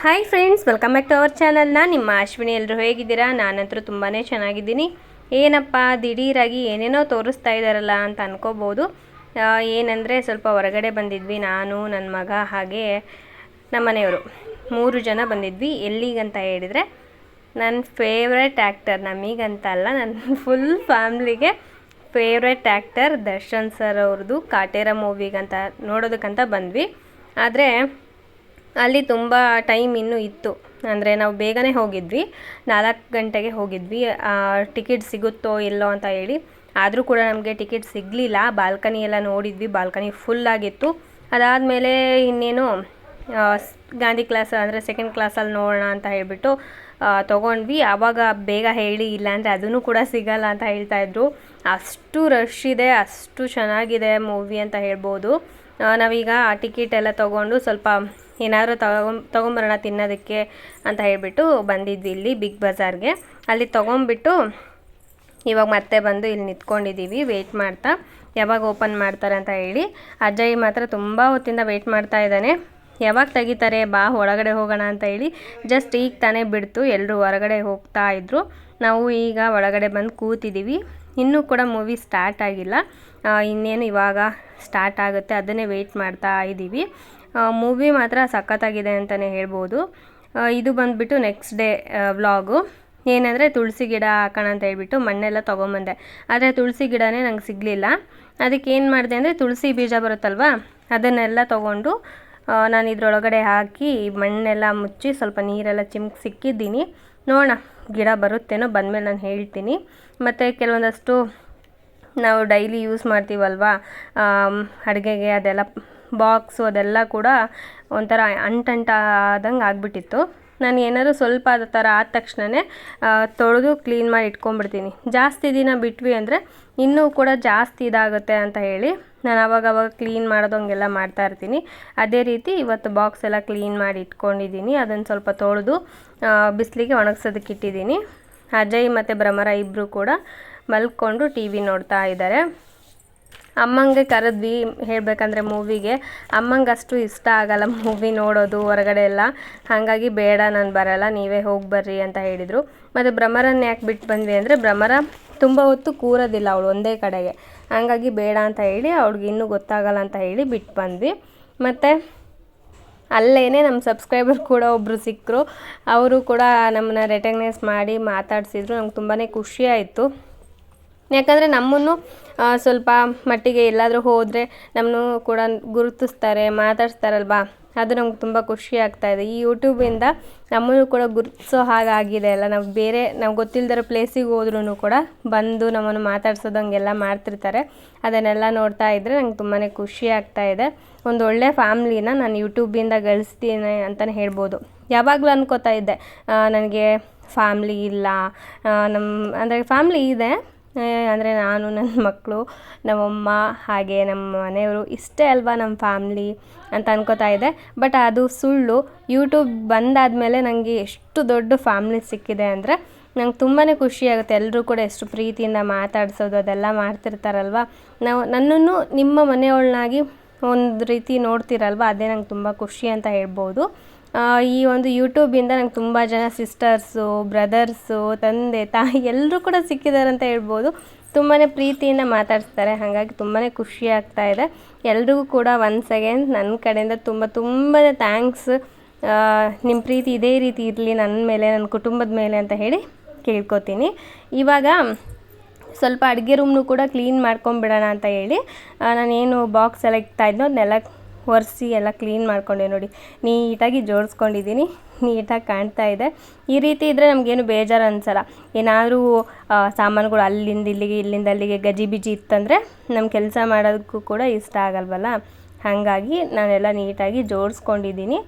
Hi friends welcome back to our ಚಾನಲ್ನ ನಿಮ್ಮ ಅಶ್ವಿನಿ. ಎಲ್ಲರೂ ಹೇಗಿದ್ದೀರಾ? ನಾನಂತರೂ ತುಂಬಾ ಚೆನ್ನಾಗಿದ್ದೀನಿ. ಏನಪ್ಪ? ದಿಢೀರಾಗಿ ಏನೇನೋ ತೋರಿಸ್ತಾ ಇದ್ದಾರಲ್ಲ ಅಂತ ಅನ್ಕೋಬೋದು. ಏನಂದರೆ ಸ್ವಲ್ಪ ಹೊರಗಡೆ ಬಂದಿದ್ವಿ ನಾನು ನನ್ನ ಮಗ, ಹಾಗೆ ನಮ್ಮ ಮನೆಯವರು. ಮೂರು ಜನ ಬಂದಿದ್ವಿ. ಎಲ್ಲಿಗಂತ ಹೇಳಿದರೆ ನನ್ನ ಫೇವ್ರೆಟ್ ಆ್ಯಕ್ಟರ್ ನಮಗಂತ ಅಲ್ಲ ನನ್ನ ಫುಲ್ ಫ್ಯಾಮ್ಲಿಗೆ ಫೇವ್ರೆಟ್ ಆ್ಯಕ್ಟರ್ ದರ್ಶನ್ ಸರ್ ಅವ್ರದ್ದು. ಕಾಟೇರ ಮೂವಿಗಂತ ನೋಡೋದಕ್ಕಂತ ಬಂದ್ವಿ. ಆದರೆ ಅಲ್ಲಿ ತುಂಬ ಟೈಮ್ ಇನ್ನೂ ಇತ್ತು. ಅಂದರೆ ನಾವು ಬೇಗನೆ ಹೋಗಿದ್ವಿ. ನಾಲ್ಕು ಗಂಟೆಗೆ ಹೋಗಿದ್ವಿ. ಟಿಕೆಟ್ ಸಿಗುತ್ತೋ ಇಲ್ಲೋ ಅಂತ ಹೇಳಿ. ಆದರೂ ಕೂಡ ನಮಗೆ ಟಿಕೆಟ್ ಸಿಗಲಿಲ್ಲ. ಬಾಲ್ಕನಿ ಎಲ್ಲ ನೋಡಿದ್ವಿ. ಬಾಲ್ಕನಿ ಫುಲ್ ಆಗಿತ್ತು. ಅದಾದಮೇಲೆ ಇನ್ನೇನು ಗಾಂಧಿ ಕ್ಲಾಸ್ ಅಂದರೆ ಸೆಕೆಂಡ್ ಕ್ಲಾಸಲ್ಲಿ ನೋಡೋಣ ಅಂತ ಹೇಳಿಬಿಟ್ಟು ತೊಗೊಂಡ್ವಿ. ಆವಾಗ ಬೇಗ ಹೇಳಿ ಇಲ್ಲಾಂದರೆ ಅದನ್ನು ಕೂಡ ಸಿಗಲ್ಲ ಅಂತ ಹೇಳ್ತಾ ಇದ್ರು. ಅಷ್ಟು ರಶ್ ಇದೆ. ಅಷ್ಟು ಚೆನ್ನಾಗಿದೆ ಮೂವಿ ಅಂತ ಹೇಳ್ಬೋದು. ನಾವೀಗ ಆ ಟಿಕೆಟ್ ಎಲ್ಲ ತೊಗೊಂಡು ಸ್ವಲ್ಪ ಏನಾದರೂ ತಗೊಂಡ್ ತೊಗೊಂಬರೋಣ ತಿನ್ನೋದಕ್ಕೆ ಅಂತ ಹೇಳಿಬಿಟ್ಟು ಬಂದಿದ್ವಿ ಇಲ್ಲಿ ಬಿಗ್ ಬಜಾರ್ಗೆ ಅಲ್ಲಿ ತೊಗೊಂಬಿಟ್ಟು ಇವಾಗ ಮತ್ತೆ ಬಂದು ಇಲ್ಲಿ ನಿಂತ್ಕೊಂಡಿದ್ದೀವಿ ವೆಯ್ಟ್ ಮಾಡ್ತಾ. ಯಾವಾಗ ಓಪನ್ ಮಾಡ್ತಾರೆ ಅಂತ ಹೇಳಿ. ಅಜ್ಜಯ್ಯ ಮಾತ್ರ ತುಂಬ ಹೊತ್ತಿಂದ ವೆಯ್ಟ್ ಮಾಡ್ತಾ ಇದ್ದಾನೆ. ಯಾವಾಗ ತೆಗಿತಾರೆ, ಬಾ ಒಳಗಡೆ ಹೋಗೋಣ ಅಂತ ಹೇಳಿ ಜಸ್ಟ್ ಈಗ ತಾನೇ ಬಿಡ್ತು ಎಲ್ಲರೂ ಹೊರಗಡೆ ಹೋಗ್ತಾ ಇದ್ದರು ನಾವು ಈಗ ಒಳಗಡೆ ಬಂದು ಕೂತಿದ್ದೀವಿ. ಇನ್ನೂ ಕೂಡ ಮೂವಿ ಸ್ಟಾರ್ಟ್ ಆಗಿಲ್ಲ. ಇನ್ನೇನು ಇವಾಗ ಸ್ಟಾರ್ಟ್ ಆಗುತ್ತೆ, ಅದನ್ನೇ ವೆಯ್ಟ್ ಮಾಡ್ತಾ ಇದ್ದೀವಿ. ಮೂವಿ ಮಾತ್ರ ಸಖತ್ತಾಗಿದೆ ಅಂತಲೇ ಹೇಳ್ಬೋದು. ಇದು ಬಂದುಬಿಟ್ಟು ನೆಕ್ಸ್ಟ್ ಡೇ ವ್ಲಾಗು ಏನಂದರೆ ತುಳಸಿ ಗಿಡ ಹಾಕೋಣ ಅಂತ ಹೇಳ್ಬಿಟ್ಟು ಮಣ್ಣೆಲ್ಲ ತೊಗೊಂಬಂದೆ. ಆದರೆ ತುಳಸಿ ಗಿಡನೇ ನಂಗೆ ಸಿಗಲಿಲ್ಲ. ಅದಕ್ಕೆ ಏನು ಮಾಡಿದೆ ಅಂದರೆ ತುಳಸಿ ಬೀಜ ಬರುತ್ತಲ್ವಾ, ಅದನ್ನೆಲ್ಲ ತೊಗೊಂಡು ನಾನು ಇದರೊಳಗಡೆ ಹಾಕಿ ಮಣ್ಣೆಲ್ಲ ಮುಚ್ಚಿ ಸ್ವಲ್ಪ ನೀರೆಲ್ಲ ಚಿಮ್ಕಿ ಸಿಕ್ಕಿದ್ದೀನಿ. ನೋಡೋಣ, ಗಿಡ ಬರುತ್ತೇನೋ ಬಂದಮೇಲೆ ನಾನು ಹೇಳ್ತೀನಿ. ಮತ್ತು ಕೆಲವೊಂದಷ್ಟು ನಾವು ಡೈಲಿ ಯೂಸ್ ಮಾಡ್ತೀವಲ್ವಾ ಅಡುಗೆಗೆ ಅದೆಲ್ಲ ಬಾಕ್ಸು ಅದೆಲ್ಲ ಕೂಡ ಒಂಥರ ಅಂಟಂಟಾದಂಗೆ ಆಗಿಬಿಟ್ಟಿತ್ತು. ನಾನು ಏನಾದರೂ ಸ್ವಲ್ಪ ಅದ ಥರ ಆದ ತಕ್ಷಣವೇ ತೊಳೆದು ಕ್ಲೀನ್ ಮಾಡಿ ಇಟ್ಕೊಂಡ್ಬಿಡ್ತೀನಿ. ಜಾಸ್ತಿ ದಿನ ಬಿಟ್ವಿ ಅಂದರೆ ಇನ್ನೂ ಕೂಡ ಜಾಸ್ತಿ ಇದಾಗುತ್ತೆ ಅಂತ ಹೇಳಿ ನಾನು ಅವಾಗವಾಗ ಅವಾಗ ಕ್ಲೀನ್ ಮಾಡೋದು ಹಂಗೆಲ್ಲ ಮಾಡ್ತಾ ಇರ್ತೀನಿ. ಅದೇ ರೀತಿ ಇವತ್ತು ಬಾಕ್ಸ್ ಎಲ್ಲ ಕ್ಲೀನ್ ಮಾಡಿ ಇಟ್ಕೊಂಡಿದ್ದೀನಿ. ಅದನ್ನು ಸ್ವಲ್ಪ ತೊಳೆದು ಬಿಸಿಲಿಗೆ ಒಣಗ್ಸೋದಕ್ಕೆ ಇಟ್ಟಿದ್ದೀನಿ. ಅಜಯ್ ಮತ್ತು ಭ್ರಮರ ಇಬ್ಬರು ಕೂಡ ಮಲ್ಕೊಂಡು ಟಿ ವಿ ನೋಡ್ತಾ ಇದ್ದಾರೆ. ಅಮ್ಮಂಗೆ ಕರೆದ್ವಿ ಹೇಳಬೇಕಂದ್ರೆ ಮೂವಿಗೆ. ಅಮ್ಮಂಗೆ ಅಷ್ಟು ಇಷ್ಟ ಆಗಲ್ಲ ಮೂವಿ ನೋಡೋದು ಹೊರಗಡೆ ಎಲ್ಲ. ಹಾಗಾಗಿ ಬೇಡ, ನಾನು ಬರಲ್ಲ, ನೀವೇ ಹೋಗಿ ಬರ್ರಿ ಅಂತ ಹೇಳಿದರು. ಮತ್ತು ಭ್ರಮರನ್ನ ಯಾಕೆ ಬಿಟ್ಟು ಬಂದ್ವಿ ಅಂದರೆ ಭ್ರಮರ ತುಂಬ ಹೊತ್ತು ಕೂರೋದಿಲ್ಲ ಅವಳು ಒಂದೇ ಕಡೆಗೆ. ಹಾಗಾಗಿ ಬೇಡ ಅಂತ ಹೇಳಿ ಅವ್ಳಿಗೆ ಇನ್ನೂ ಗೊತ್ತಾಗಲ್ಲ ಅಂತ ಹೇಳಿ ಬಿಟ್ಟು ಬಂದ್ವಿ. ಮತ್ತು ಅಲ್ಲೇ ನಮ್ಮ ಸಬ್ಸ್ಕ್ರೈಬರ್ ಕೂಡ ಒಬ್ಬರು ಸಿಕ್ಕರು ಅವರು ಕೂಡ ನಮ್ಮನ್ನ ರೆಕಗ್ನೈಸ್ ಮಾಡಿ ಮಾತಾಡಿಸಿದ್ರು. ನಮ್ಗೆ ತುಂಬಾ ಖುಷಿ ಆಯಿತು. ಯಾಕಂದರೆ ನಮ್ಮನ್ನು ಸ್ವಲ್ಪ ಮಟ್ಟಿಗೆ ಎಲ್ಲಾದರೂ ಹೋದರೆ ನಮ್ಮನ್ನು ಕೂಡ ಗುರುತಿಸ್ತಾರೆ, ಮಾತಾಡ್ಸ್ತಾರಲ್ವಾ? ಅದು ನಮ್ಗೆ ತುಂಬ ಖುಷಿ ಆಗ್ತಾ ಇದೆ. ಈ ಯೂಟ್ಯೂಬಿಂದ ನಮ್ಮನ್ನು ಕೂಡ ಗುರುತಿಸೋ ಹಾಗಾಗಿದೆ ಅಲ್ಲ. ನಾವು ಬೇರೆ, ನಾವು ಗೊತ್ತಿಲ್ಲದಿರೋ ಪ್ಲೇಸಿಗೆ ಹೋದ್ರೂ ಕೂಡ ಬಂದು ನಮ್ಮನ್ನು ಮಾತಾಡ್ಸೋದಂಗೆಲ್ಲ ಮಾಡ್ತಿರ್ತಾರೆ. ಅದನ್ನೆಲ್ಲ ನೋಡ್ತಾ ಇದ್ದರೆ ನಂಗೆ ತುಂಬಾ ಖುಷಿ ಆಗ್ತಾ ಇದೆ. ಒಂದು ಒಳ್ಳೆ ಫ್ಯಾಮ್ಲಿನ ನಾನು ಯೂಟ್ಯೂಬಿಂದ ಗಳಿಸ್ತೀನಿ ಅಂತಲೇ ಹೇಳ್ಬೋದು. ಯಾವಾಗಲೂ ಅನ್ಕೋತಾ ಇದ್ದೆ ನನಗೆ ಫ್ಯಾಮ್ಲಿ ಇಲ್ಲ ನಮ್ಮ ಅಂದರೆ ಫ್ಯಾಮ್ಲಿ ಇದೆ ಅಂದರೆ ನಾನು ನನ್ನ ಮಕ್ಕಳು ನಮ್ಮಮ್ಮ, ಹಾಗೆ ನಮ್ಮ ಮನೆಯವರು ಇಷ್ಟೇ ಅಲ್ವಾ ನಮ್ಮ ಫ್ಯಾಮ್ಲಿ ಅಂತ ಅನ್ಕೋತಾ ಇದೆ. ಬಟ್ ಅದು ಸುಳ್ಳು. ಯೂಟ್ಯೂಬ್ ಬಂದಾದಮೇಲೆ ನನಗೆ ಎಷ್ಟು ದೊಡ್ಡ ಫ್ಯಾಮ್ಲಿ ಸಿಕ್ಕಿದೆ ಅಂದರೆ ನಂಗೆ ತುಂಬಾ ಖುಷಿ ಆಗುತ್ತೆ. ಎಲ್ಲರೂ ಕೂಡ ಎಷ್ಟು ಪ್ರೀತಿಯಿಂದ ಮಾತಾಡಿಸೋದು, ಅದೆಲ್ಲ ಮಾಡ್ತಿರ್ತಾರಲ್ವ? ನಾವು, ನನ್ನನ್ನು ನಿಮ್ಮ ಮನೆಯವಳನ್ನಾಗಿ ಒಂದು ರೀತಿ ನೋಡ್ತೀರಲ್ವ? ಅದೇ ನಂಗೆ ತುಂಬ ಖುಷಿ ಅಂತ ಹೇಳ್ಬೋದು. ಈ ಒಂದು ಯೂಟ್ಯೂಬಿಂದ ನಂಗೆ ತುಂಬ ಜನ ಸಿಸ್ಟರ್ಸು ಬ್ರದರ್ಸು ತಂದೆ, ತಾಯಿ ಎಲ್ಲರೂ ಕೂಡ ಸಿಕ್ಕಿದ್ದಾರೆ ಅಂತ ಹೇಳ್ಬೋದು. ತುಂಬಾ ಪ್ರೀತಿಯಿಂದ ಮಾತಾಡಿಸ್ತಾರೆ. ಹಾಗಾಗಿ ತುಂಬಾ ಖುಷಿ ಆಗ್ತಾ ಇದೆ. ಎಲ್ರಿಗೂ ಕೂಡ ಒನ್ಸ್ ಅಗೇನ್ ನನ್ನ ಕಡೆಯಿಂದ ತುಂಬ ತುಂಬಾ ಥ್ಯಾಂಕ್ಸ್ ನಿಮ್ಮ ಪ್ರೀತಿ ಇದೇ ರೀತಿ ಇರಲಿ ನನ್ನ ಮೇಲೆ ನನ್ನ ಕುಟುಂಬದ ಮೇಲೆ ಅಂತ ಹೇಳಿ ಕೇಳ್ಕೊತೀನಿ. ಇವಾಗ ಸ್ವಲ್ಪ ಅಡುಗೆ ರೂಮ್ನು ಕೂಡ ಕ್ಲೀನ್ ಮಾಡ್ಕೊಂಬಿಡೋಣ ಅಂತ ಹೇಳಿ ನಾನೇನು ಬಾಕ್ಸ್ ಎಲ್ಲ ಇಕ್ತಾ ಅದನ್ನೆಲ್ಲ ಒರೆಸಿ ಎಲ್ಲ ಕ್ಲೀನ್ ಮಾಡ್ಕೊಂಡೆ ನೋಡಿ. ನೀಟಾಗಿ ಜೋಡಿಸ್ಕೊಂಡಿದ್ದೀನಿ. ನೀಟಾಗಿ ಕಾಣ್ತಾ ಇದೆ. ಈ ರೀತಿ ಇದ್ದರೆ ನಮಗೇನು ಬೇಜಾರು ಅನ್ಸಲ್ಲ. ಏನಾದರೂ ಸಾಮಾನುಗಳು ಅಲ್ಲಿಂದ ಇಲ್ಲಿಗೆ, ಇಲ್ಲಿಂದ ಅಲ್ಲಿಗೆ ಗಜಿ ಬಿಜಿ ಇತ್ತಂದರೆ ನಮ್ಮ ಕೆಲಸ ಮಾಡೋದಕ್ಕೂ ಕೂಡ ಇಷ್ಟ ಆಗಲ್ವಲ್ಲ? ಹಾಗಾಗಿ ನಾನೆಲ್ಲ ನೀಟಾಗಿ ಜೋಡಿಸ್ಕೊಂಡಿದ್ದೀನಿ.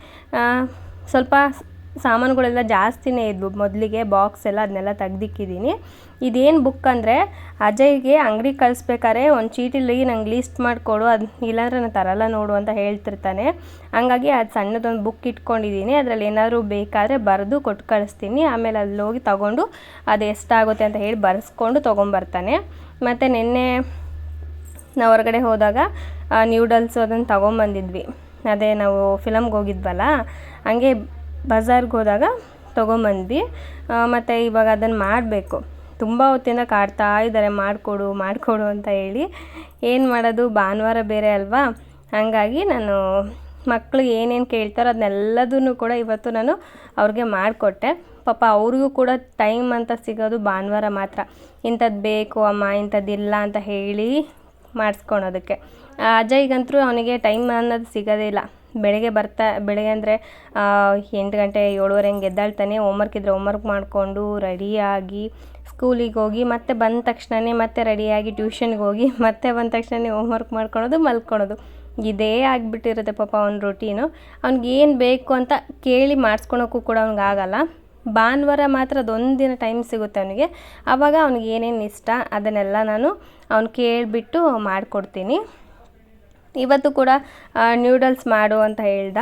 ಸ್ವಲ್ಪ ಸಾಮಾನುಗಳೆಲ್ಲ ಜಾಸ್ತಿನೇ ಇದ್ವು. ಮೊದಲಿಗೆ ಬಾಕ್ಸ್ ಎಲ್ಲ ಅದನ್ನೆಲ್ಲ ತೆಗ್ದಿಕ್ಕಿದ್ದೀನಿ. ಇದೇನು ಬುಕ್ ಅಂದರೆ ಅಜಯ್ಗೆ ಅಂಗಡಿ ಕಳಿಸ್ಬೇಕಾದ್ರೆ ಒಂದು ಚೀಟಿಲಿ ನಂಗೆ ಲೀಸ್ಟ್ ಮಾಡಿಕೊಡು, ಅದು ಇಲ್ಲಾಂದ್ರೆ ನಾನು ತರಲ್ಲ ನೋಡು ಅಂತ ಹೇಳ್ತಿರ್ತಾನೆ. ಹಂಗಾಗಿ ಅದು ಸಣ್ಣದೊಂದು ಬುಕ್ ಇಟ್ಕೊಂಡಿದ್ದೀನಿ ಅದರಲ್ಲಿ ಏನಾದರೂ ಬೇಕಾದರೆ ಬರೆದು ಕೊಟ್ಟು ಕಳಿಸ್ತೀನಿ. ಆಮೇಲೆ ಅಲ್ಲಿ ಹೋಗಿ ತಗೊಂಡು ಅದು ಎಷ್ಟಾಗುತ್ತೆ ಅಂತ ಹೇಳಿ ಬರೆಸ್ಕೊಂಡು ತೊಗೊಂಬರ್ತಾನೆ. ಮತ್ತು ನಿನ್ನೆ ನಾವು ಹೊರಗಡೆ ಹೋದಾಗ ನ್ಯೂಡಲ್ಸು ಅದನ್ನು ತೊಗೊಂಬಂದಿದ್ವಿ. ಅದೇ ನಾವು ಫಿಲಮ್ಗೆ ಹೋಗಿದ್ವಲ್ಲ, ಹಂಗೆ ಬಜಾರ್ಗೆ ಹೋದಾಗ ತೊಗೊಂಬಂದ್ವಿ. ಮತ್ತು ಇವಾಗ ಅದನ್ನು ಮಾಡಬೇಕು. ತುಂಬ ಹೊತ್ತಿಂದ ಕಾಡ್ತಾ ಇದ್ದಾರೆ, ಮಾಡಿಕೊಡು ಮಾಡಿಕೊಡು ಅಂತ ಹೇಳಿ. ಏನು ಮಾಡೋದು? ಭಾನುವಾರ ಬೇರೆ ಅಲ್ವಾ? ಹಾಗಾಗಿ ನಾನು ಮಕ್ಕಳು ಏನೇನು ಕೇಳ್ತಾರೋ ಅದನ್ನೆಲ್ಲದನ್ನು ಕೂಡ ಇವತ್ತು ನಾನು ಅವ್ರಿಗೆ ಮಾಡಿಕೊಟ್ಟೆ. ಪಾಪ ಅವ್ರಿಗೂ ಕೂಡ ಟೈಮ್ ಅಂತ ಸಿಗೋದು ಭಾನುವಾರ ಮಾತ್ರ. ಇಂಥದ್ದು ಬೇಕು ಅಮ್ಮ ಇಂಥದ್ದಿಲ್ಲ ಅಂತ ಹೇಳಿ ಮಾಡಿಸ್ಕೊಳೋದಕ್ಕೆ. ಅಜಯ್ಗಂತೂ ಅವನಿಗೆ ಟೈಮ್ ಅನ್ನೋದು ಸಿಗೋದಿಲ್ಲ ಬೆಳಗ್ಗೆ ಬರ್ತಾ, ಬೆಳಗ್ಗೆ ಅಂದರೆ ಎಂಟು ಗಂಟೆ ಏಳುವರೆ ಹಂಗೆ ಎದ್ದಾಳ್ತಾನೆ. ಹೋಮ್ವರ್ಕ್ ಇದ್ದರೆ ಹೋಮ್ವರ್ಕ್ ಮಾಡಿಕೊಂಡು ರೆಡಿಯಾಗಿ ಸ್ಕೂಲಿಗೆ ಹೋಗಿ ಮತ್ತೆ ಬಂದ ತಕ್ಷಣವೇ ಮತ್ತೆ ರೆಡಿಯಾಗಿ ಟ್ಯೂಷನ್ಗೆ ಹೋಗಿ ಮತ್ತೆ ಬಂದ ತಕ್ಷಣವೇ ಹೋಮ್ವರ್ಕ್ ಮಾಡ್ಕೊಳೋದು, ಮಲ್ಕೊಳೋದು. ಇದೇ ಆಗಿಬಿಟ್ಟಿರುತ್ತೆ ಪಾಪ ಅವ್ನ ರೊಟೀನು ಅವ್ನಿಗೆ ಏನು ಬೇಕು ಅಂತ ಕೇಳಿ ಮಾಡಿಸ್ಕೊಳೋಕ್ಕೂ ಕೂಡ ಅವ್ನಿಗೆ ಆಗಲ್ಲ. ಭಾನುವಾರ ಮಾತ್ರ ಅದೊಂದು ದಿನ ಟೈಮ್ ಸಿಗುತ್ತೆ ಅವನಿಗೆ. ಆವಾಗ ಅವ್ನಿಗೆ ಏನೇನು ಇಷ್ಟ ಅದನ್ನೆಲ್ಲ ನಾನು ಅವ್ನು ಕೇಳಿಬಿಟ್ಟು ಮಾಡಿಕೊಡ್ತೀನಿ. ಇವತ್ತು ಕೂಡ ನ್ಯೂಡಲ್ಸ್ ಮಾಡು ಅಂತ ಹೇಳ್ದ.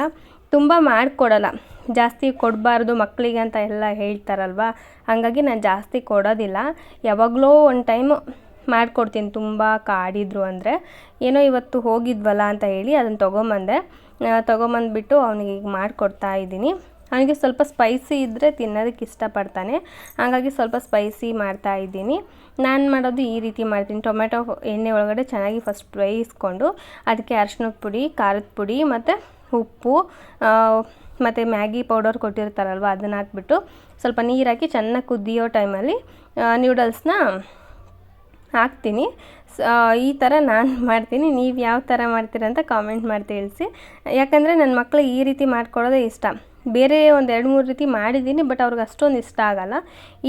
ತುಂಬ ಮಾಡಿಕೊಡಲ್ಲ. ಜಾಸ್ತಿ ಕೊಡಬಾರ್ದು ಮಕ್ಕಳಿಗೆ ಅಂತ ಎಲ್ಲ ಹೇಳ್ತಾರಲ್ವ? ಹಾಗಾಗಿ ನಾನು ಜಾಸ್ತಿ ಕೊಡೋದಿಲ್ಲ. ಯಾವಾಗಲೋ ಒಂದು ಟೈಮು ಮಾಡಿಕೊಡ್ತೀನಿ. ತುಂಬ ಕಾಡಿದ್ರು ಅಂದರೆ. ಏನೋ ಇವತ್ತು ಹೋಗಿದ್ವಲ್ಲ ಅಂತ ಹೇಳಿ ಅದನ್ನು ತೊಗೊಂಬಂದೆ. ತೊಗೊಂಬಂದ್ಬಿಟ್ಟು ಅವನಿಗೆ ಈಗ ಮಾಡಿಕೊಡ್ತಾ ಇದ್ದೀನಿ. ಅವನಿಗೆ ಸ್ವಲ್ಪ ಸ್ಪೈಸಿ ಇದ್ದರೆ ತಿನ್ನೋದಕ್ಕೆ ಇಷ್ಟಪಡ್ತಾನೆ. ಹಾಗಾಗಿ ಸ್ವಲ್ಪ ಸ್ಪೈಸಿ ಮಾಡ್ತಾ ಇದ್ದೀನಿ. ನಾನು ಮಾಡೋದು ಈ ರೀತಿ ಮಾಡ್ತೀನಿ. ಟೊಮೆಟೊ ಎಣ್ಣೆ ಒಳಗಡೆ ಚೆನ್ನಾಗಿ ಫಸ್ಟ್ ಬೇಯಿಸ್ಕೊಂಡು ಅದಕ್ಕೆ ಅರ್ಶಿನದ ಪುಡಿ, ಖಾರದ ಪುಡಿ ಮತ್ತು ಉಪ್ಪು ಮತ್ತು ಮ್ಯಾಗಿ ಪೌಡರ್ ಕೊಟ್ಟಿರ್ತಾರಲ್ವ ಅದನ್ನು ಹಾಕ್ಬಿಟ್ಟು ಸ್ವಲ್ಪ ನೀರು ಹಾಕಿ ಚೆನ್ನಾಗಿ ಕುದಿಯೋ ಟೈಮಲ್ಲಿ ನ್ಯೂಡಲ್ಸ್ನ ಹಾಕ್ತೀನಿ. ಈ ಥರ ನಾನು ಮಾಡ್ತೀನಿ. ನೀವು ಯಾವ ಥರ ಮಾಡ್ತೀರಂತ ಕಾಮೆಂಟ್ ಮಾಡಿ ತಿಳಿಸಿ ಯಾಕಂದರೆ ನನ್ನ ಮಕ್ಕಳು ಈ ರೀತಿ ಮಾಡ್ಕೊಡೋದೇ ಇಷ್ಟ. ಬೇರೆ ಒಂದು ಎರಡು ಮೂರು ರೀತಿ ಮಾಡಿದ್ದೀನಿ, ಬಟ್ ಅವ್ರಿಗೆ ಅಷ್ಟೊಂದು ಇಷ್ಟ ಆಗಲ್ಲ.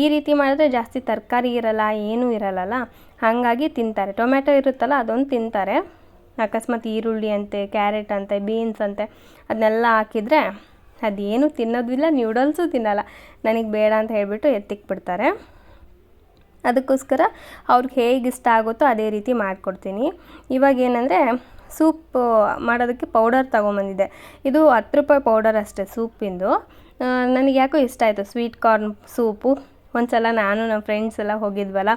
ಈ ರೀತಿ ಮಾಡಿದ್ರೆ ಜಾಸ್ತಿ ತರಕಾರಿ ಇರಲ್ಲ, ಏನೂ ಇರಲ್ಲಲ್ಲ. ಹಾಗಾಗಿ ತಿಂತಾರೆ. ಟೊಮೆಟೊ ಇರುತ್ತಲ್ಲ, ಅದೊಂದು ತಿಂತಾರೆ. ಅಕಸ್ಮಾತ್ ಈರುಳ್ಳಿ ಅಂತೆ, ಕ್ಯಾರೆಟ್ ಅಂತೆ, ಬೀನ್ಸ್ ಅಂತೆ ಅದನ್ನೆಲ್ಲ ಹಾಕಿದರೆ ಅದೇನು ತಿನ್ನೋದಿಲ್ಲ ನ್ಯೂಡಲ್ಸು ತಿನ್ನಲ್ಲ. ನನಗೆ ಬೇಡ ಅಂತ ಹೇಳಿಬಿಟ್ಟು ಎತ್ತಿಕ್ಬಿಡ್ತಾರೆ. ಅದಕ್ಕೋಸ್ಕರ ಅವ್ರಿಗೆ ಹೇಗೆ ಇಷ್ಟ ಆಗುತ್ತೋ ಅದೇ ರೀತಿ ಮಾಡಿಕೊಡ್ತೀನಿ. ಇವಾಗ ಏನಂದರೆ ಸೂಪ್ ಮಾಡೋದಕ್ಕೆ ಪೌಡರ್ ತೊಗೊಂಬಂದಿದ್ದೆ. ಇದು ಹತ್ತು ರೂಪಾಯಿ ಪೌಡರ್ ಅಷ್ಟೇ ಸೂಪಿಂದು. ನನಗೆ ಯಾಕೋ ಇಷ್ಟ ಆಯಿತು ಸ್ವೀಟ್ ಕಾರ್ನ್ ಸೂಪು. ಒಂದು ಸಲ ನಾನು ನಮ್ಮ ಫ್ರೆಂಡ್ಸ್ ಎಲ್ಲ ಹೋಗಿದ್ವಲ್ಲ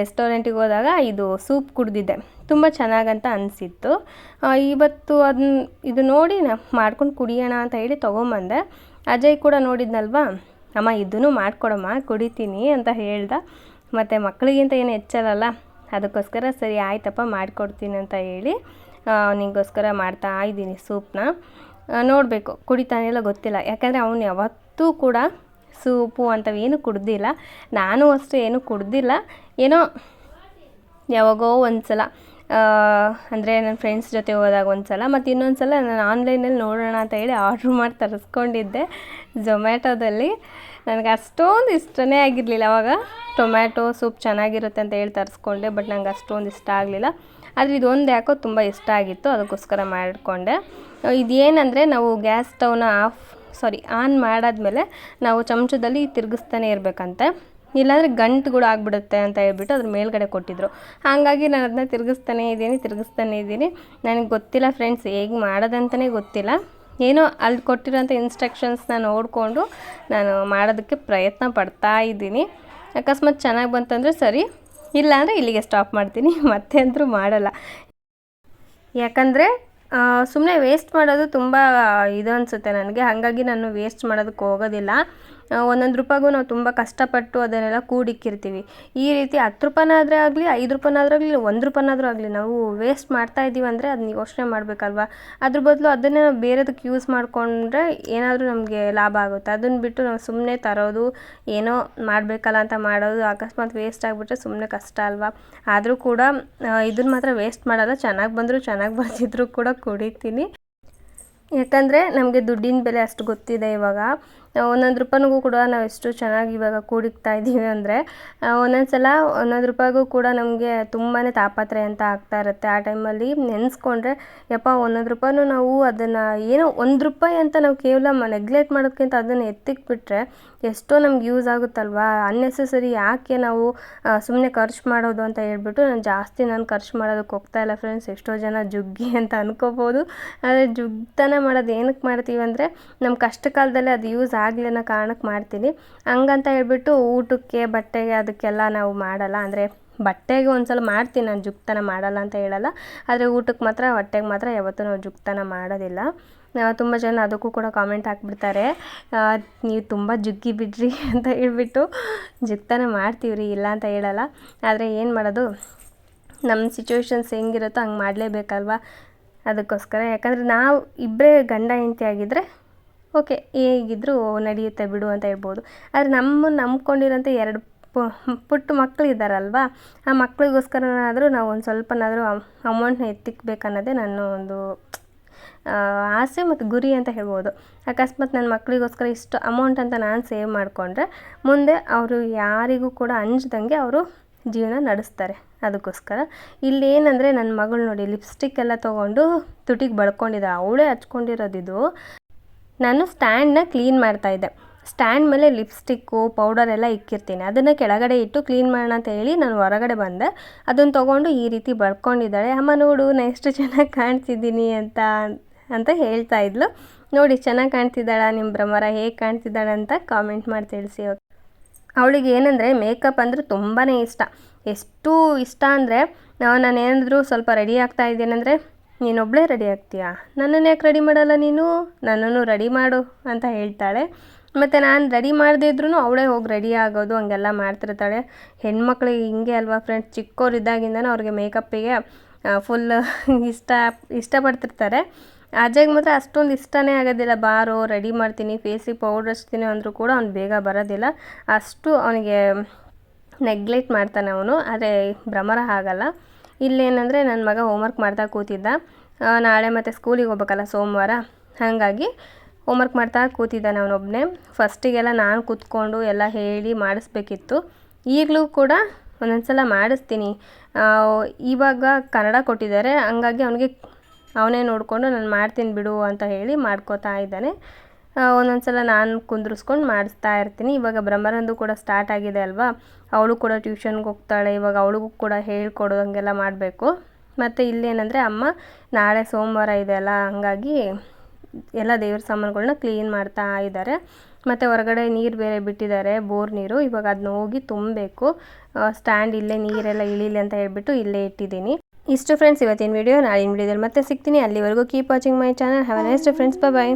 ರೆಸ್ಟೋರೆಂಟಿಗೆ ಹೋದಾಗ ಇದು ಸೂಪ್ ಕುಡ್ದಿದ್ದೆ. ತುಂಬ ಚೆನ್ನಾಗಂತ ಅನಿಸಿತ್ತು. ಇವತ್ತು ಅದನ್ನ ಇದು ನೋಡಿ ನಾ, ಮಾಡ್ಕೊಂಡು ಕುಡಿಯೋಣ ಅಂತ ಹೇಳಿ ತೊಗೊಂಬಂದೆ. ಅಜಯ್ ಕೂಡ ನೋಡಿದ್ನಲ್ವಾ? ಅಮ್ಮ, ಇದನ್ನು ಮಾಡ್ಕೊಡಮ್ಮ, ಕುಡಿತೀನಿ ಅಂತ ಹೇಳ್ದ. ಮತ್ತು ಮಕ್ಕಳಿಗಿಂತ ಏನು ಹೆಚ್ಚಲ್ಲಲ್ಲ ಅದಕ್ಕೋಸ್ಕರ ಸರಿ ಆಯ್ತಪ್ಪ, ಮಾಡಿಕೊಡ್ತೀನಿ ಅಂತ ಹೇಳಿ. ಅವನಿಗೋಸ್ಕರ ಮಾಡ್ತಾ ಇದ್ದೀನಿ ಸೂಪನ್ನ ನೋಡಬೇಕು ಕುಡಿತಾನೆಲ್ಲ ಗೊತ್ತಿಲ್ಲ. ಯಾಕಂದರೆ ಅವನು ಯಾವತ್ತೂ ಕೂಡ ಸೂಪು ಅಂಥವೇನು ಕುಡ್ದಿಲ್ಲ. ನಾನು ಅಷ್ಟೇ ಏನು ಕುಡ್ದಿಲ್ಲ. ಏನೋ ಯಾವಾಗೋ ಒಂದು ಸಲ ಅಂದರೆ ನನ್ನ ಫ್ರೆಂಡ್ಸ್ ಜೊತೆ ಹೋದಾಗ ಒಂದು ಸಲ ಮತ್ತು ಇನ್ನೊಂದು ಸಲ ನಾನು ಆನ್ಲೈನಲ್ಲಿ ನೋಡೋಣ ಅಂತ ಹೇಳಿ ಆರ್ಡ್ರ್ ಮಾಡಿ ತರಿಸ್ಕೊಂಡಿದ್ದೆ ಝೊಮ್ಯಾಟೋದಲ್ಲಿ ನನಗೆ ಅಷ್ಟೊಂದು ಇಷ್ಟನೇ ಆಗಿರಲಿಲ್ಲ. ಅವಾಗ ಟೊಮ್ಯಾಟೊ ಸೂಪ್ ಚೆನ್ನಾಗಿರುತ್ತೆ ಅಂತ ಹೇಳಿ ತರಿಸ್ಕೊಂಡೆ ಬಟ್ ನಂಗೆ ಅಷ್ಟೊಂದು ಇಷ್ಟ ಆಗಲಿಲ್ಲ. ಆದರೆ ಇದೊಂದು ಯಾಕೋ ತುಂಬ ಇಷ್ಟ ಆಗಿತ್ತು, ಅದಕ್ಕೋಸ್ಕರ ಮಾಡಿಕೊಂಡೆ. ಇದೇನಂದರೆ ನಾವು ಗ್ಯಾಸ್ ಸ್ಟವ್ನ ಆಫ್ ಸಾರಿ ಆನ್ ಮಾಡಾದ್ಮೇಲೆ ನಾವು ಚಮಚದಲ್ಲಿ ತಿರುಗಿಸ್ತಾನೆ ಇರಬೇಕಂತೆ. ಇಲ್ಲಾಂದರೆ ಗಂಟುಗಳು ಆಗಿಬಿಡುತ್ತೆ ಅಂತ ಹೇಳ್ಬಿಟ್ಟು ಅದ್ರ ಮೇಲ್ಗಡೆ ಕೊಟ್ಟಿದ್ರು. ಹಾಗಾಗಿ ನಾನು ಅದನ್ನ ತಿರುಗಿಸ್ತಾನೇ ಇದ್ದೀನಿ ತಿರುಗಿಸ್ತಾನೇ ಇದ್ದೀನಿ. ನನಗೆ ಗೊತ್ತಿಲ್ಲ ಫ್ರೆಂಡ್ಸ್ ಹೇಗೆ ಮಾಡೋದಂತಲೇ ಗೊತ್ತಿಲ್ಲ. ಏನೋ ಅಲ್ಲಿ ಕೊಟ್ಟಿರೋಂಥ ಇನ್ಸ್ಟ್ರಕ್ಷನ್ಸ್ನ ನೋಡಿಕೊಂಡು ನಾನು ಮಾಡೋದಕ್ಕೆ ಪ್ರಯತ್ನ ಪಡ್ತಾ ಇದ್ದೀನಿ. ಅಕಸ್ಮಾತ್ ಚೆನ್ನಾಗಿ ಬಂತಂದರೆ ಸರಿ ಇಲ್ಲ ಅಂದರೆ ಇಲ್ಲಿಗೆ ಸ್ಟಾಪ್ ಮಾಡ್ತೀನಿ. ಮತ್ತೆ ಅಂತೂ ಮಾಡಲ್ಲ. ಯಾಕಂದರೆ ಸುಮ್ಮನೆ ವೇಸ್ಟ್ ಮಾಡೋದು ತುಂಬ ಇದು ಅನಿಸುತ್ತೆ ನನಗೆ. ಹಾಗಾಗಿ ನಾನು ವೇಸ್ಟ್ ಮಾಡೋದಕ್ಕೆ ಹೋಗೋದಿಲ್ಲ. ಒಂದೊಂದು ರೂಪಾಯಿಗೂ ನಾವು ತುಂಬ ಕಷ್ಟಪಟ್ಟು ಅದನ್ನೆಲ್ಲ ಕೂಡಿಕ್ಕಿರ್ತೀವಿ. ಈ ರೀತಿ ಹತ್ತು ರೂಪಾಯಿನಾದ್ರೆ ಆಗಲಿ, ಐದು ರೂಪಾಯಿನಾದ್ರೂ ಆಗಲಿ ಒಂದು ರೂಪಾಯಿನಾದ್ರೂ ಆಗಲಿ ನಾವು ವೇಸ್ಟ್ ಮಾಡ್ತಾ ಇದ್ದೀವಿ ಅಂದರೆ ಅದನ್ನ ಯೋಚನೆ ಮಾಡಬೇಕಲ್ವಾ? ಅದ್ರ ಬದಲು ಅದನ್ನೇ ನಾವು ಬೇರೆದಕ್ಕೆ ಯೂಸ್ ಮಾಡಿಕೊಂಡ್ರೆ ಏನಾದರೂ ನಮಗೆ ಲಾಭ ಆಗುತ್ತೆ. ಅದನ್ನು ಬಿಟ್ಟು ನಾವು ಸುಮ್ಮನೆ ತರೋದು, ಏನೋ ಮಾಡಬೇಕಲ್ಲ ಅಂತ ಮಾಡೋದು ಅಕಸ್ಮಾತ್ ವೇಸ್ಟ್ ಆಗಿಬಿಟ್ರೆ ಸುಮ್ಮನೆ ಕಷ್ಟ ಅಲ್ವಾ? ಆದರೂ ಕೂಡ ಇದನ್ನ ಮಾತ್ರ ವೇಸ್ಟ್ ಮಾಡಲ್ಲ, ಚೆನ್ನಾಗಿ ಬಂದರೂ ಚೆನ್ನಾಗಿ ಬರ್ತಿದ್ರು ಕೂಡ ಕುಡಿತೀನಿ. ಯಾಕಂದರೆ ನಮಗೆ ದುಡ್ಡಿನ ಬೆಲೆ ಅಷ್ಟು ಗೊತ್ತಿದೆ ಇವಾಗ. ಒಂದೊಂದು ರೂಪಾಯಿಗೂ ಕೂಡ ನಾವು ಎಷ್ಟು ಚೆನ್ನಾಗಿ ಇವಾಗ ಕೂಡಿಕ್ತಾ ಇದ್ದೀವಿ ಅಂದರೆ ಒಂದೊಂದು ಸಲ ಒಂದೊಂದು ರೂಪಾಯಿಗೂ ಕೂಡ ನಮಗೆ ತುಂಬಾ ತಾಪತ್ರೆ ಅಂತ ಆಗ್ತಾ ಇರುತ್ತೆ. ಆ ಟೈಮಲ್ಲಿ ನೆನೆಸ್ಕೊಂಡ್ರೆ, ಯಪ್ಪ ಒಂದೊಂದು ರೂಪಾಯಿನೂ ನಾವು ಅದನ್ನು ಏನೋ ಒಂದು ರೂಪಾಯಿ ಅಂತ ನಾವು ಕೇವಲ ನೆಗ್ಲೆಕ್ಟ್ ಮಾಡೋದಕ್ಕಿಂತ ಅದನ್ನು ಎತ್ತಿಕ್ಬಿಟ್ರೆ ಎಷ್ಟೋ ನಮ್ಗೆ ಯೂಸ್ ಆಗುತ್ತಲ್ವಾ? ಅನ್ನೆಸೆಸರಿ ಯಾಕೆ ನಾವು ಸುಮ್ಮನೆ ಖರ್ಚು ಮಾಡೋದು ಅಂತ ಹೇಳ್ಬಿಟ್ಟು ನಾನು ಜಾಸ್ತಿ ನಾನು ಖರ್ಚು ಮಾಡೋದಕ್ಕೆ ಹೋಗ್ತಾ ಇಲ್ಲ ಫ್ರೆಂಡ್ಸ್ ಎಷ್ಟೋ ಜನ ಜುಗ್ಗಿ ಅಂತ ಅನ್ಕೋಬೋದು. ಆದರೆ ಜುಗ್ತನ ಮಾಡೋದು ಏನಕ್ಕೆ ಮಾಡ್ತೀವಿ ಅಂದರೆ ನಮ್ಮ ಕಷ್ಟ ಕಾಲದಲ್ಲಿ ಅದು ಯೂಸ್ ಆಗಲಿ ಅನ್ನೋ ಕಾರಣಕ್ಕೆ ಮಾಡ್ತೀನಿ. ಹಂಗಂತ ಹೇಳ್ಬಿಟ್ಟು ಊಟಕ್ಕೆ, ಬಟ್ಟೆಗೆ ಅದಕ್ಕೆಲ್ಲ ನಾವು ಮಾಡಲ್ಲ. ಅಂದರೆ ಬಟ್ಟೆಗೆ ಒಂದ್ಸಲ ಮಾಡ್ತೀನಿ ನಾನು, ಜುಕ್ತನ ಮಾಡಲ್ಲ ಅಂತ ಹೇಳಲ್ಲ. ಆದರೆ ಊಟಕ್ಕೆ ಮಾತ್ರ, ಹೊಟ್ಟೆಗೆ ಮಾತ್ರ ಯಾವತ್ತೂ ನಾವು ಜುಕ್ತನ ಮಾಡೋದಿಲ್ಲ. ತುಂಬ ಜನ ಅದಕ್ಕೂ ಕೂಡ ಕಾಮೆಂಟ್ ಹಾಕ್ಬಿಡ್ತಾರೆ. ನೀವು ತುಂಬ ಜುಗ್ಗಿ ಬಿಡ್ರಿ ಅಂತ ಹೇಳ್ಬಿಟ್ಟು ಜುಕ್ತನ ಮಾಡ್ತೀವಿ ರೀ ಇಲ್ಲ ಅಂತ ಹೇಳಲ್ಲ. ಆದರೆ ಏನು ಮಾಡೋದು? ನಮ್ಮ ಸಿಚುವೇಶನ್ಸ್ ಹೆಂಗಿರುತ್ತೋ ಹಂಗೆ ಮಾಡಲೇಬೇಕಲ್ವಾ? ಅದಕ್ಕೋಸ್ಕರ ಯಾಕಂದರೆ ನಾವು ಇಬ್ಬರೇ ಗಂಡ ಹೆಂಡತಿ ಆಗಿದ್ದರೆ ಓಕೆ, ಹೇಗಿದ್ರೂ ನಡೆಯುತ್ತೆ ಬಿಡು ಅಂತ ಹೇಳ್ಬೋದು. ಆದರೆ ನಮ್ಮನ್ನು ನಂಬ್ಕೊಂಡಿರೋಂಥ ಎರಡು ಪುಟ್ಟ ಮಕ್ಕಳು ಇದ್ದಾರಲ್ವಾ, ಆ ಮಕ್ಕಳಿಗೋಸ್ಕರನಾದರೂ ನಾವು ಒಂದು ಸ್ವಲ್ಪನಾದರೂ ಅಮೌಂಟ್ನ ಎತ್ತಿಕ್ಬೇಕನ್ನೋದೇ ನನ್ನ ಒಂದು ಆಸೆ ಮತ್ತು ಗುರಿ ಅಂತ ಹೇಳ್ಬೋದು. ಅಕಸ್ಮಾತ್ ನನ್ನ ಮಕ್ಕಳಿಗೋಸ್ಕರ ಇಷ್ಟು ಅಮೌಂಟ್ ಅಂತ ನಾನು ಸೇವ್ ಮಾಡಿಕೊಂಡ್ರೆ ಮುಂದೆ ಅವರು ಯಾರಿಗೂ ಕೂಡ ಅಂಜದಂಗೆ ಅವರು ಜೀವನ ನಡೆಸ್ತಾರೆ. ಅದಕ್ಕೋಸ್ಕರ ಇಲ್ಲೇನಂದರೆ ನನ್ನ ಮಗಳು ನೋಡಿ, ಲಿಪ್ಸ್ಟಿಕ್ ಎಲ್ಲ ತೊಗೊಂಡು ತುಟಿಗೆ ಬಳ್ಕೊಂಡಿದ್ದಾಳೆ ಅವಳೇ ಹಚ್ಕೊಂಡಿರೋದಿದು. ನಾನು ಸ್ಟ್ಯಾಂಡ್ನ ಕ್ಲೀನ್ ಮಾಡ್ತಾ ಇದ್ದೆ. ಸ್ಟ್ಯಾಂಡ್ ಮೇಲೆ ಲಿಪ್ಸ್ಟಿಕ್ಕು, ಪೌಡರ್ ಎಲ್ಲ ಇಕ್ಕಿರ್ತೀನಿ. ಅದನ್ನು ಕೆಳಗಡೆ ಇಟ್ಟು ಕ್ಲೀನ್ ಮಾಡೋಣ ಅಂತ ಹೇಳಿ ನಾನು ಹೊರಗಡೆ ಬಂದೆ. ಅದನ್ನು ತೊಗೊಂಡು ಈ ರೀತಿ ಬರ್ಕೊಂಡಿದ್ದಾಳೆ. ಅಮ್ಮ ನೋಡು ನಾನು ಎಷ್ಟು ಚೆನ್ನಾಗಿ ಕಾಣ್ತಿದ್ದೀನಿ ಅಂತ ಅಂತ ಹೇಳ್ತಾ ಇದ್ಲು. ನೋಡಿ, ಚೆನ್ನಾಗಿ ಕಾಣ್ತಿದ್ದಾಳ ನಿಮ್ಮ ಭ್ರಮರ? ಹೇಗೆ ಕಾಣ್ತಿದ್ದಾಳ ಅಂತ ಕಾಮೆಂಟ್ ಮಾಡಿ ತಿಳಿಸಿ ಅವಳಿಗೆ ಏನಂದರೆ ಮೇಕಪ್ ಅಂದರೆ ತುಂಬಾ ಇಷ್ಟ. ಎಷ್ಟು ಇಷ್ಟ ಅಂದರೆ, ನಾನು ಏನಾದರೂ ಸ್ವಲ್ಪ ರೆಡಿ ಆಗ್ತಾ ಇದ್ದೀನಂದರೆ ನೀನೊಬ್ಬಳೇ ರೆಡಿ ಆಗ್ತೀಯಾ? ನನ್ನನ್ನು ಯಾಕೆ ರೆಡಿ ಮಾಡಲ್ಲ ನೀನು? ನನ್ನನ್ನು ರೆಡಿ ಮಾಡು ಅಂತ ಹೇಳ್ತಾಳೆ. ಮತ್ತು ನಾನು ರೆಡಿ ಮಾಡದೇ ಇದ್ರೂ ಅವಳೇ ಹೋಗಿ ರೆಡಿ ಆಗೋದು, ಹಂಗೆಲ್ಲ ಮಾಡ್ತಿರ್ತಾಳೆ. ಹೆಣ್ಮಕ್ಳಿಗೆ ಹಿಂಗೆ ಅಲ್ವಾ ಫ್ರೆಂಡ್ಸ್ ಚಿಕ್ಕವರಿದ್ದಾಗಿಂದನೂ ಅವ್ರಿಗೆ ಮೇಕಪ್ಪಿಗೆ ಫುಲ್ ಇಷ್ಟ, ಇಷ್ಟಪಡ್ತಿರ್ತಾರೆ. ಅಜಯ್ಗೆ ಮಾತ್ರ ಅಷ್ಟೊಂದು ಇಷ್ಟನೇ ಆಗೋದಿಲ್ಲ. ಬಾರೋ ರೆಡಿ ಮಾಡ್ತೀನಿ ಫೇಸಿಗೆ ಪೌಡ್ರ್ ಹಚ್ತೀನಿ ಅಂದರೂ ಕೂಡ ಅವ್ನು ಬೇಗ ಬರೋದಿಲ್ಲ. ಅಷ್ಟು ಅವನಿಗೆ ನೆಗ್ಲೆಕ್ಟ್ ಮಾಡ್ತಾನೆ ಅವನು. ಆದರೆ ಭ್ರಮರ ಆಗಲ್ಲ ಇಲ್ಲೇನಂದರೆ ನನ್ನ ಮಗ ಹೋಮ್ವರ್ಕ್ ಮಾಡ್ತಾ ಕೂತಿದ್ದ. ನಾಳೆ ಮತ್ತು ಸ್ಕೂಲಿಗೆ ಹೋಗ್ಬೇಕಲ್ಲ ಸೋಮವಾರ. ಹಾಗಾಗಿ ಹೋಮ್ವರ್ಕ್ ಮಾಡ್ತಾ ಕೂತಿದ್ದಾನೆ ನಾನೊಬ್ಬನೇ ಫಸ್ಟಿಗೆಲ್ಲ ನಾನು ಕೂತ್ಕೊಂಡು ಎಲ್ಲ ಹೇಳಿ ಮಾಡಿಸ್ಬೇಕಿತ್ತು. ಈಗಲೂ ಕೂಡ ಒಂದೊಂದು ಸಲ ಮಾಡಿಸ್ತೀನಿ ಇವಾಗ ಕನ್ನಡ ಕೊಟ್ಟಿದ್ದಾರೆ. ಹಂಗಾಗಿ ಅವನಿಗೆ ಅವನೇ ನೋಡಿಕೊಂಡು ನಾನು ಮಾಡ್ತೀನಿ ಬಿಡು ಅಂತ ಹೇಳಿ ಮಾಡ್ಕೋತಾ ಇದ್ದಾನೆ. ಒಂದೊಂದು ಸಲ ನಾನು ಕುಂದ್ರಿಸ್ಕೊಂಡು ಮಾಡಿಸ್ತಾ ಇರ್ತೀನಿ. ಇವಾಗ ಬ್ರಹ್ಮರಂದು ಕೂಡ ಸ್ಟಾರ್ಟ್ ಆಗಿದೆ ಅಲ್ವಾ? ಅವಳು ಕೂಡ ಟ್ಯೂಷನ್ಗೆ ಹೋಗ್ತಾಳೆ, ಇವಾಗ ಅವಳಿಗೂ ಕೂಡ ಹೇಳ್ಕೊಡೋದಂಗೆಲ್ಲ ಮಾಡಬೇಕು. ಮತ್ತು ಇಲ್ಲೇನಂದರೆ ಅಮ್ಮ, ನಾಳೆ ಸೋಮವಾರ ಇದೆ ಅಲ್ಲ, ಹಂಗಾಗಿ ಎಲ್ಲ ದೇವ್ರ ಸಾಮಾನುಗಳನ್ನ ಕ್ಲೀನ್ ಮಾಡ್ತಾ ಇದ್ದಾರೆ. ಮತ್ತು ಹೊರಗಡೆ ನೀರು ಬೇರೆ ಬಿಟ್ಟಿದ್ದಾರೆ, ಬೋರ್ ನೀರು. ಇವಾಗ ಅದನ್ನ ಹೋಗಿ ತುಂಬಬೇಕು. ಸ್ಟ್ಯಾಂಡ್ ಇಲ್ಲೇ ನೀರೆಲ್ಲ ಇಳಿಲಿ ಅಂತ ಹೇಳ್ಬಿಟ್ಟು ಇಲ್ಲೇ ಇಟ್ಟಿದ್ದೀನಿ. ಇಷ್ಟು ಫ್ರೆಂಡ್ಸ್ ಇವತ್ತಿನ ವಿಡಿಯೋ ನಾಳಿನ ವಿಡಿಯೋದಲ್ಲಿ ಮತ್ತೆ ಸಿಗ್ತೀನಿ. ಅಲ್ಲಿವರೆಗೂ keep watching my channel have nice friends bye